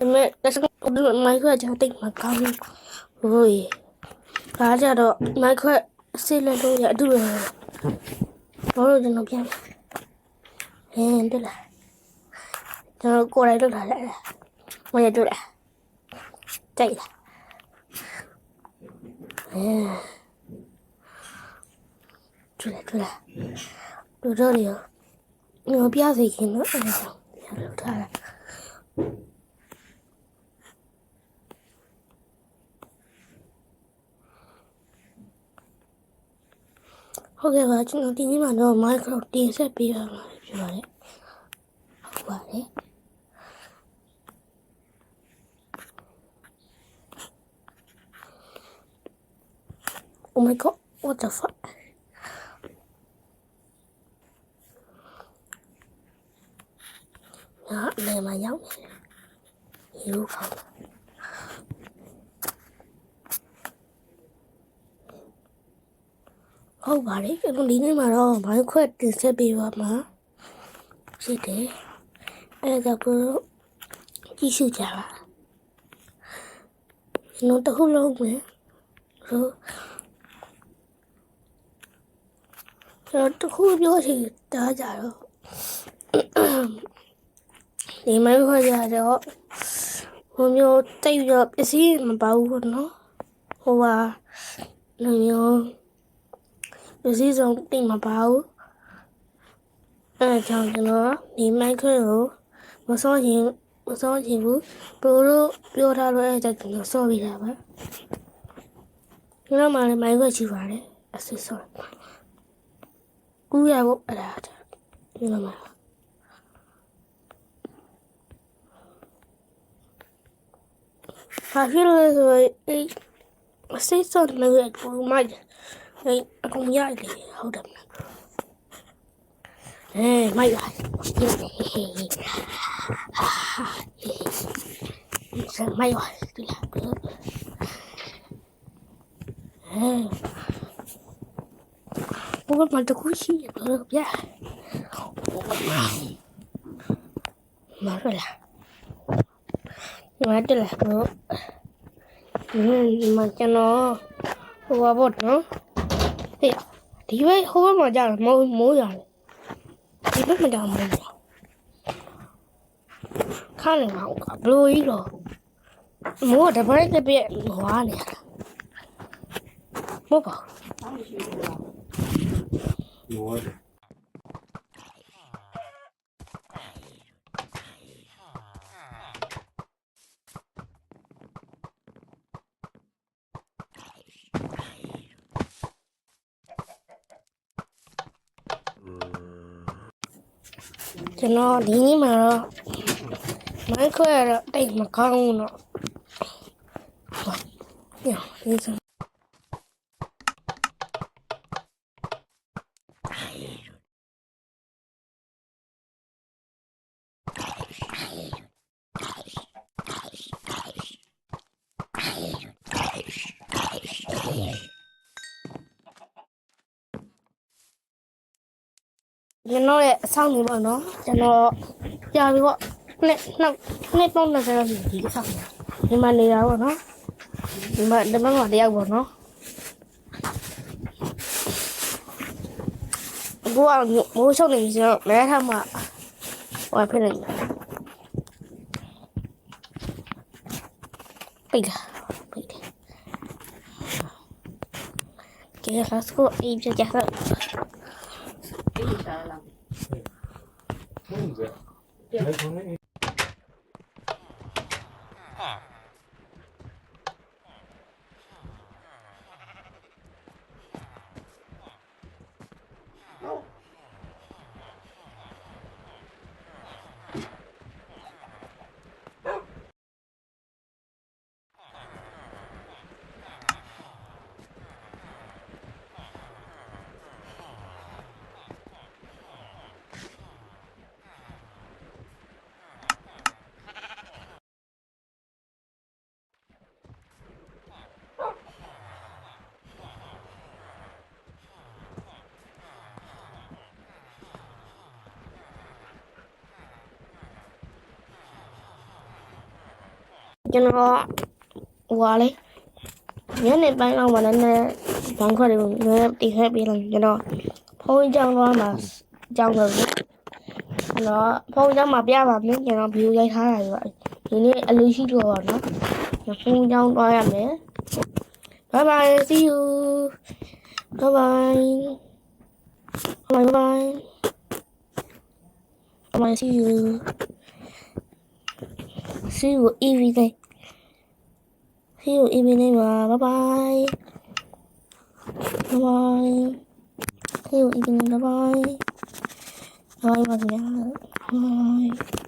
ဒါပေမဲ့လက်စကမိုက်ခွက်ကြောင့်တိတ်မကောင်းဘူးဟိုးဒါကြတော့မိုက်ခွက်ဆေးလက်လို့ရအတူရဘာလို့ကျွန်တော်ပြန်ဟင်းတွေ့လားကျွန်တော်ကိုယ်တိုင်လုပ်ထားတယ်မရတွေ့လားကြိုက်လားဟင်းတွေ့လားတွေ့လားတို့တော့လေငါပြစီခင်နော်အဲ့ဒါကြောင့်ပြန်လုပ်ထားတာ ဟုတ်ကဲ့ပါကျွန်တော်ဒီနေ့မှာတော့ Minecraft တင်ဆက်ပေးရမှာဖြစ်ပါတယ်ဟုတ်ပါတယ် Oh my god what the fuck ငါလေမရောက်နေတယ် ဟီရိုဖောင်းဟုတ်ပါတယ်ကျွန်တော်ဒီနေ့မှာတော့ Minecraft တင်ဆက်ပေးပါမှာဖြစ်တယ်အဲဒါကိုကြည့်ရှုကြပါကျွန်တော်တစ်ခုလုံးပဲဆိုကျွန်တော်တစ်ခုပြောချင်တာကြတော့ဒီမိုင်းခွက်ကြတော့ဟိုမျိုးတိတ်တော့ပစ္စည်းမပါဘူးပေါ့နော်ဟိုဟာလူမျိုး ပစ္စည်းစုံတိတ်မပါဘူးအဲဒါကြောင့်ကျွန်တော်ဒီမိုင်းခွက်ကိုမစောရင်မစောချင်ဘူးဘိုးတို့ပြောထားလို့အဲဒါကျွန်တော်စောပြီးတာပါကျွန်တော်မှလည်းမိုင်းခွက်ရှိပါတယ်အစစ်စောကူးရဖို့အဲ့ဒါကျွန်တော်မှဘာဖြစ်လို့လဲဆိုတော့အေးအစစ်စောလည်းကိုမိုက်အေးအကုန်ရတယ်ဟုတ်တယ်မလား အေးမိုက်ပါဆယ်မိုက်ပါဒီလားအေးဘုရားမတကူရှိရတော့ဗျာမရလားဒီမှာတက်လာတော့ဒီမှာကျွန်တော် ဟိုဘာပေါ့နော်ဟေးဒီဘက်ဟိုဘက်မှာကြာမိုးမိုးရတယ်ဒီဘက်မှာကြာမိုးရခါနေမှာကဘလို့ကြီးတော့မိုးတပည့်တပည့်ဟွာနေရတာမိုးပါ Lord. ကျွန်တော်ဒီနေ့မှာတော့မိုက်ခွဲတော့တိတ်မကောင်းဘူးတော့ညဒီစ ကျွန်တော်ရဲ့အဆောင်နေပေါ့နော်ကျွန်တော်ကြာပြီပေါ့နှစ်နှစ်နှစ်ပေါင်း20လောက်ရှိဒီအဆောင်နေဒီမှာနေတာပေါ့နော်ဒီမှာဒီမှာတယောက်ပေါ့နော်အခုကမိုးချုံနေပြီဆိုတော့လဲထားမှဟိုဖြစ်နေတယ်ပိတ်လာပိတ်တယ်ကဲ let's go အေးကြကြတော့ What is that? Yeah. ကျွန်တော်ဟိုပါလေညနေပိုင်းတော့မနက်နဲ့ဘန်ခွက်တွေကိုနည်းတီးခဲ့ပြီးတော့ကျွန်တော်ဖုန်းကြောင်းတော့မှာကြောင်းတော့ကျွန်တော်ဖုန်းကြောင်းမှာပြပါမယ်ကျွန်တော်ဗီဒီယိုရိုက်ထားတာတွေပါဒီနေ့အလူရှိတော့ပါနော်ဖုန်းကြောင်းတော့ရမယ် bye bye see you bye bye bye bye bye bye see you see you every day see you every day ပါ bye bye bye bye see you every day bye bye bye bye bye bye